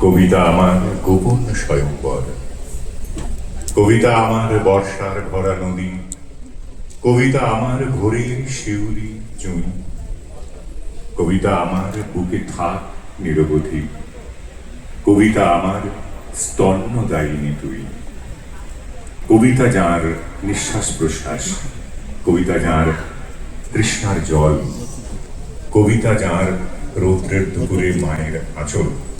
কবিতা আমার গোপন স্বয়ংবর। কবিতা আমার বর্ষার ভরা নদী। কবিতা আমার ভোরের শিউরি চুই কবিতা আমার বুকে থাক নিরবধি। কবিতা আমার স্তন্য দায়িনী তুই। কবিতা যার নিঃশ্বাস প্রশ্বাস, কবিতা যার তৃষ্ণার জল, কবিতা যার রৌদ্রের দুপুরে মায়ের আঁচল।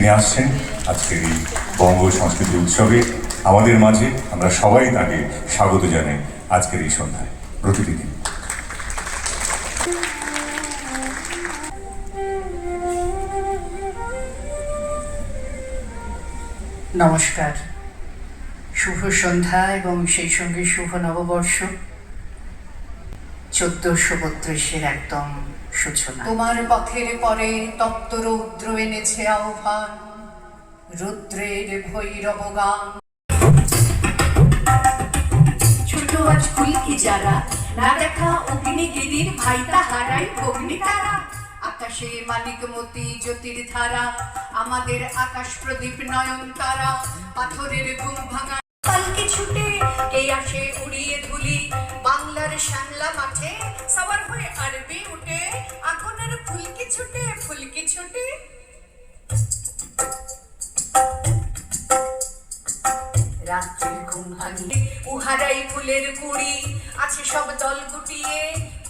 নিয়ে আসছেন আজকের এই বঙ্গ সংস্কৃতি উৎসবে। আমাদের মাঝে আমরা সবাই তাকে স্বাগত জানাই আজকের এই সন্ধ্যায়। প্রতিদিন নমস্কার। শুভ সন্ধ্যা এবং সেই সঙ্গে শুভ নববর্ষ। চোদ্দশো বত্রিশের একদম সূচনা। তোমার পথের পরে তপ্ত রৌদ্র এনেছে আহ্বান। রুদ্রের ভৈরব গান। ছোট আজ ফুলকি যারা না দেখা অগ্নিগিরির ভাই তাহারাই অগ্নি তারা। আকাশে মালিক মতি জ্যোতির ধারা আমাদের আকাশ প্রদীপ নয়ন তারা। পাথরের ঘুম ভাঙা পালকি ছুটে কে আসে উড়িয়ে ধুলি। বাংলার শ্যামলা মাঠে সবার হয়ে আরবি উঠে রাত্রির ঘুম ভাঙিয়ে উহারাই ফুলের কুড়ি আছে সব দল গুটিয়ে।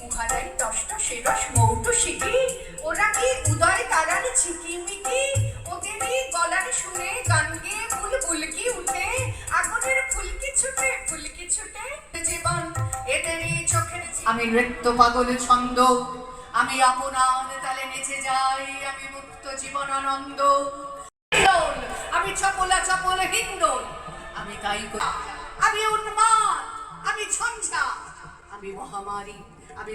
উহারাই দশটা সেরস মৌটু শিখি। ওরা কি উদয় তারার ওদেরই গলার সুরে গান গেয়ে ফুল বুলকি উঠে। আগুনের ফুলকি ছুটে ফুলকি ছুটে জীবন। এদেরই চোখের আমি নৃত্য পাগল ছন্দ। আমি আপনার তালে নেচে যাই আমি মুক্ত জীবন আনন্দ আমি চপলা চপল হিন্দোল আমি তাই করি। আমি উন্মাদ, আমি আমি মহামারী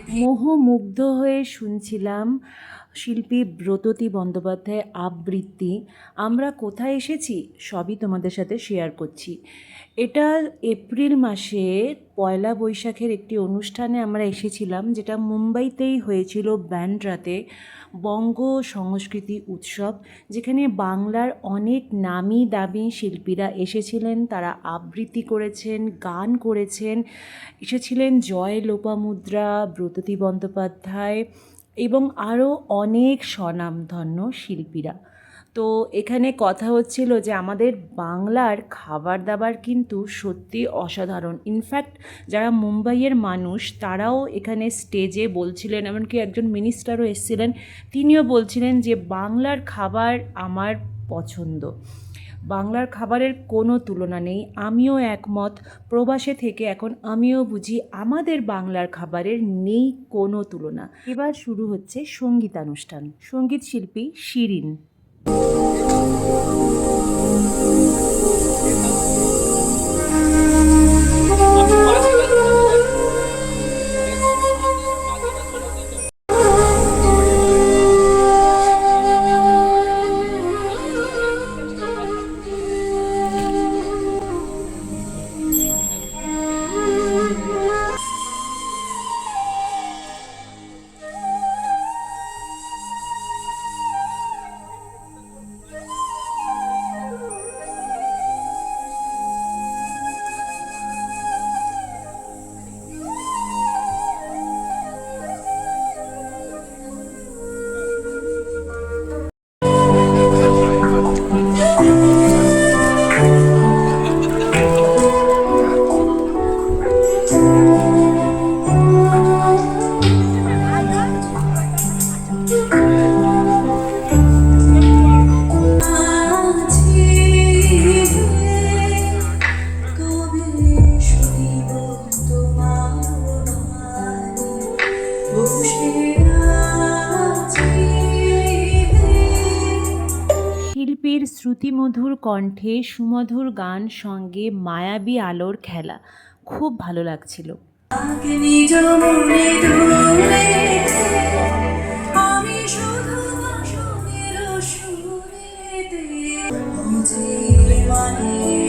মোহমুগ্ধ হয়ে শুনছিলাম শিল্পী ব্রততী বন্দ্যোপাধ্যায় আবৃত্তি। আমরা কোথায় এসেছি? সবই তোমাদের সাথে শেয়ার করছি। এটা এপ্রিল মাসে পয়লা বৈশাখের একটি অনুষ্ঠানে আমরা এসেছিলাম, যেটা মুম্বাইতেই হয়েছিল ব্যান্ড্রাতে বঙ্গ সংস্কৃতি উৎসব, যেখানে বাংলার অনেক নামি দামি শিল্পীরা এসেছিলেন, তারা আবৃত্তি করেছেন, গান করেছেন। এসেছিলেন জয় লোপামুদ্রা ব্রততী বন্দ্যোপাধ্যায় এবং আরও অনেক স্বনামধন্য শিল্পীরা। তো এখানে কথা হচ্ছিল যে আমাদের বাংলার খাবার দাবার কিন্তু সত্যি অসাধারণ। ইনফ্যাক্ট যারা মুম্বাইয়ের মানুষ, তারাও এখানে স্টেজে বলছিলেন, এমনকি একজন মিনিস্টারও এসেছিলেন, তিনিও বলছিলেন যে বাংলার খাবার আমার পছন্দ। বাংলার খাবারের কোনো তুলনা নেই, আমিও একমত। প্রবাসে থেকে এখন আমিও বুঝি আমাদের বাংলার খাবারের নেই কোনো তুলনা। এবার শুরু হচ্ছে সঙ্গীতানুষ্ঠান। সংগীত শিল্পী শিরিন। You know? শিল্পীর শ্রুতিমধুর কণ্ঠে সুমধুর গান সঙ্গে মায়াবী আলোর খেলা। খুব ভালো লাগছিল। আমি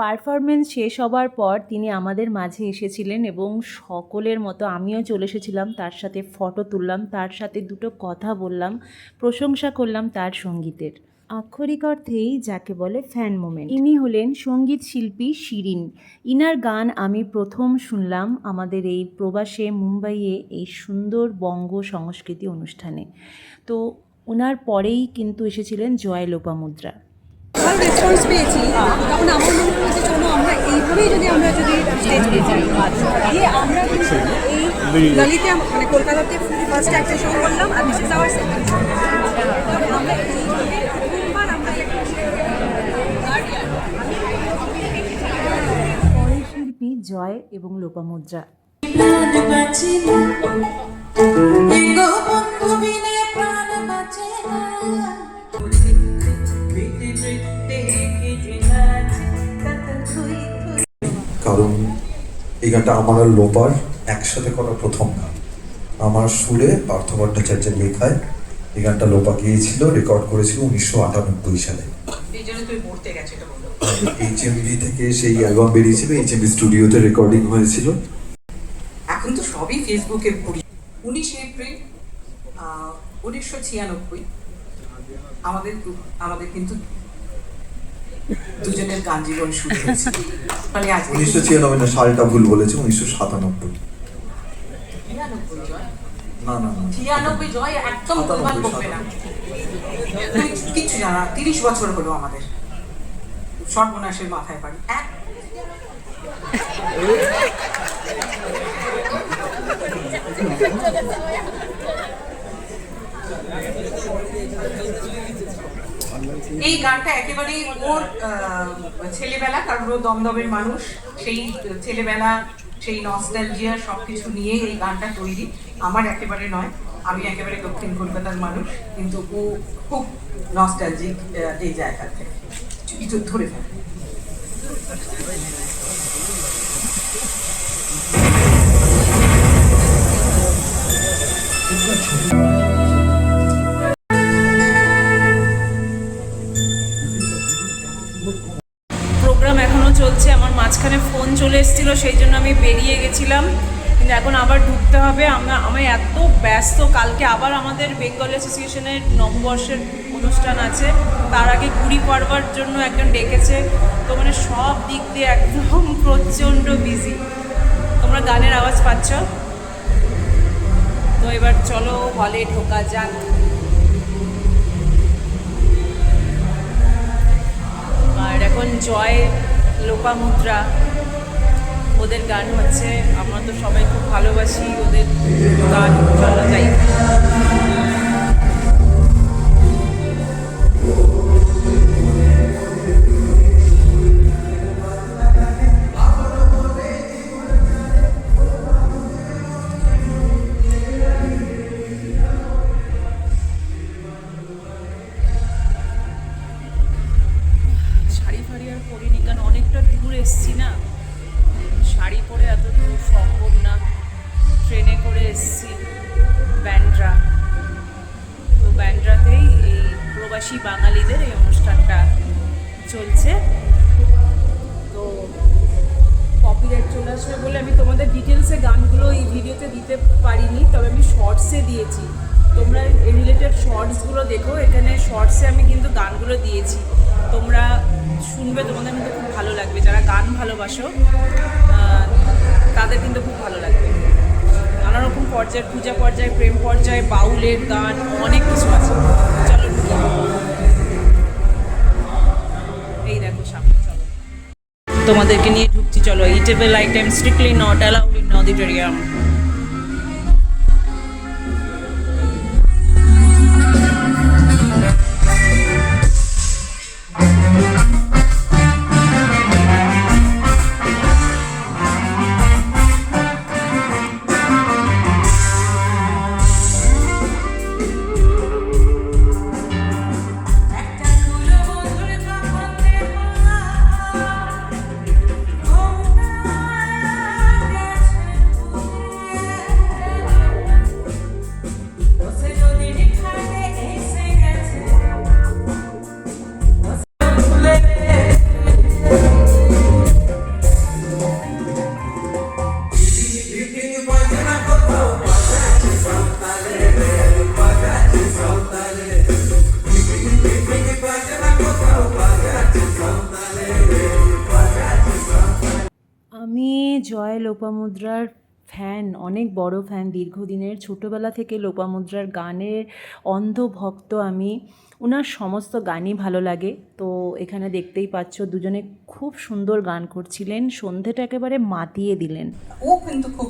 পারফরমেন্স শেষ হবার পর তিনি আমাদের মাঝে এসেছিলেন এবং সকলের মতো আমিও চলে এসেছিলাম। তার সাথে ফটো তুললাম, তার সাথে দুটো কথা বললাম, প্রশংসা করলাম তার সঙ্গীতের। আক্ষরিক অর্থেই যাকে বলে ফ্যান মোমেন্ট ইনি হলেন সংগীত শিল্পী শিরিন। ইনার গান আমি প্রথম শুনলাম আমাদের এই প্রবাসে মুম্বাইয়ে এই সুন্দর বঙ্গ সংস্কৃতি অনুষ্ঠানে। তো ওনার পরেই কিন্তু এসেছিলেন জয় লোপামুদ্রা। ভালো রেসপন্স পেয়েছি। তখন আমার মনে হয়েছে চলো আমরা এইভাবেই যদি আমরা যদি স্টেজে যাই। দিয়ে আমরা কিন্তু এই ললিতে মানে কলকাতাতে ফার্স্ট একটা শো করলাম আর this is our second show আমরা এইভাবে প্রথমবার আমরা জয় এবং লোপামুদ্রা। গানটা আমার আর লোপার একসাথে করা প্রথম গান। আমার সুরে পার্থ ভট্টাচার্যের লেখায় এই গানটা লোপা গিয়েছিল রেকর্ড করেছিল উনিশশো আটানব্বই সালে। এইচ থেকে সেই অ্যালবাম বেরিয়েছিল এইচ এমবি স্টুডিওতে রেকর্ডিং হয়েছিল। এখন তো সবই ফেসবুকে পড়ি উনিশে এপ্রিল উনিশশো ছিয়ানব্বই আমাদের আমাদের কিন্তু দুজনের গান জীবন শুরু হয়েছে। মানে আজকে উনিশশো ছিয়ানব্বই না সালটা ভুল বলেছে উনিশশো সাতানব্বই। না না না। ছিয়ানব্বই জয় একদম ভুলভাল করবে না। তুমি কিচ্ছু জানা তিরিশ বছর হলো আমাদের। সর্বনাশের মাথায় পারি এক এই গানটা একেবারেই ওর ছেলেবেলা, কারণ ও দমদমের মানুষ, সেই ছেলেবেলা, সেই নস্টালজিয়া সব কিছু নিয়ে এই গানটা তৈরি। আমার একেবারে নয়, আমি একেবারে দক্ষিণ কলকাতার মানুষ, কিন্তু ও খুব নস্টালজিক এই জায়গা থেকে। একটু ধরে ফেলে। প্রোগ্রাম এসেছিল, সেই জন্য আমি বেরিয়ে গেছিলাম। কিন্তু এখন আবার ঢুকতে হবে। আমরা আমি এত ব্যস্ত, কালকে আবার আমাদের বেঙ্গল অ্যাসোসিয়েশনের নববর্ষের অনুষ্ঠান আছে। তার আগে গুড়ি পড়বার জন্য একজন ডেকেছে। তো মানে সব দিক দিয়ে একদম প্রচণ্ড বিজি তোমরা গানের আওয়াজ পাচ্ছ? তো এবার চলো হলে ঢোকা যাক। আর এখন জয় লোপামুদ্রা। ওদের গান হচ্ছে আমরা তো সবাই খুব ভালোবাসি ওদের গান চলো যাই। এসছি ব্যান্ড্রা। তো ব্যান্ড্রাতেই এই প্রবাসী বাঙালিদের এই অনুষ্ঠানটা চলছে। তো কপিরাইট চলে আসবে বলে আমি তোমাদের ডিটেলসে গানগুলো এই ভিডিওতে দিতে পারিনি, তবে আমি শর্টসে দিয়েছি। তোমরা এই রিলেটেড শর্টসগুলো দেখো, এখানে শর্টসে আমি কিন্তু গানগুলো দিয়েছি। তোমরা শুনবে, তোমাদের কিন্তু খুব ভালো লাগবে। যারা গান ভালোবাসো তাদের কিন্তু খুব ভালো লাগবে। রকম পর্যায়ে, পূজা পর্যায়ে, প্রেম পর্যায়ে, বাউলের গান, অনেক কিছু আছে। চলো, এই দেখো সামনে, চলো। তোমাদেরকে নিয়ে ঢুকছি, চলো। Eatable item strictly not allowed in auditorium জয় লোপামুদ্রার ফ্যান, অনেক বড় ফ্যান। দীর্ঘদিনের ছোটোবেলা থেকে লোপামুদ্রার গানের অন্ধ ভক্ত আমি। ওনার সমস্ত গানই ভালো লাগে। তো এখানে দেখতেই পাচ্ছ, দুজনে খুব সুন্দর গান করছিলেন। সন্ধেটা একেবারে মাতিয়ে দিলেন। ও কিন্তু খুব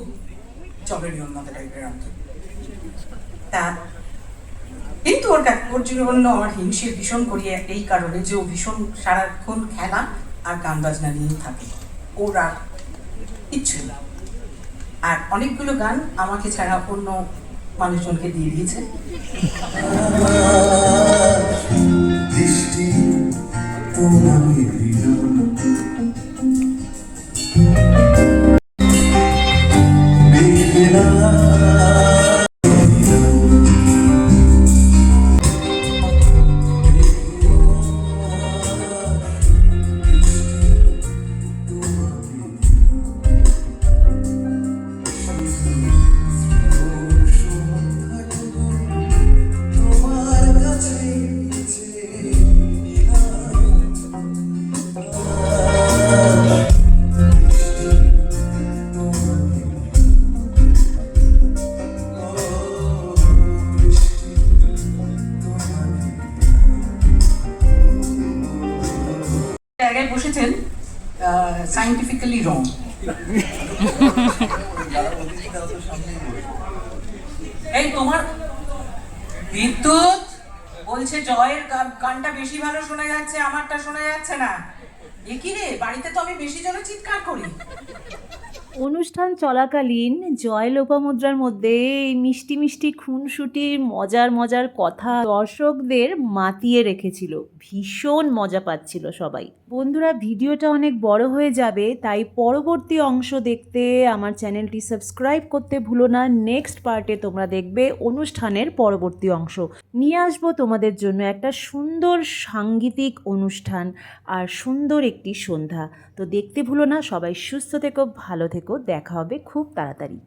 কিন্তু ওর ওর জন্য আমার ভীষণ করি এই কারণে যে ও ভীষণ সারাক্ষণ খেলা আর গান বাজনা নিয়েই থাকে। ওর আর কিচ্ছু না। আর অনেকগুলো গান আমাকে ছাড়া অন্য মানুষজনকে দিয়ে দিয়েছে। দৃষ্টি এই তোমার বিদ্যুৎ বলছে জয়ের গান- গানটা বেশি ভালো শোনা যাচ্ছে, আমারটা শোনা যাচ্ছে না। এ রে, বাড়িতে তো আমি বেশি জোরে চিৎকার করি। অনুষ্ঠান চলাকালীন জয় লোপামুদ্রার মধ্যে এই মিষ্টি মিষ্টি খুনসুটির মজার মজার কথা দর্শকদের মাতিয়ে রেখেছিল। ভীষণ মজা পাচ্ছিল সবাই। বন্ধুরা, ভিডিওটা অনেক বড় হয়ে যাবে, তাই পরবর্তী অংশ দেখতে আমার চ্যানেলটি সাবস্ক্রাইব করতে ভুলো না। নেক্সট পার্টে তোমরা দেখবে অনুষ্ঠানের পরবর্তী অংশ। নিয়ে আসব তোমাদের জন্য একটা সুন্দর সাংগীতিক অনুষ্ঠান আর সুন্দর একটি সন্ধ্যা। তো দেখতে ভুলো না সবাই সুস্থ থেকো ভালো থেকো দেখা হবে খুব তাড়াতাড়ি।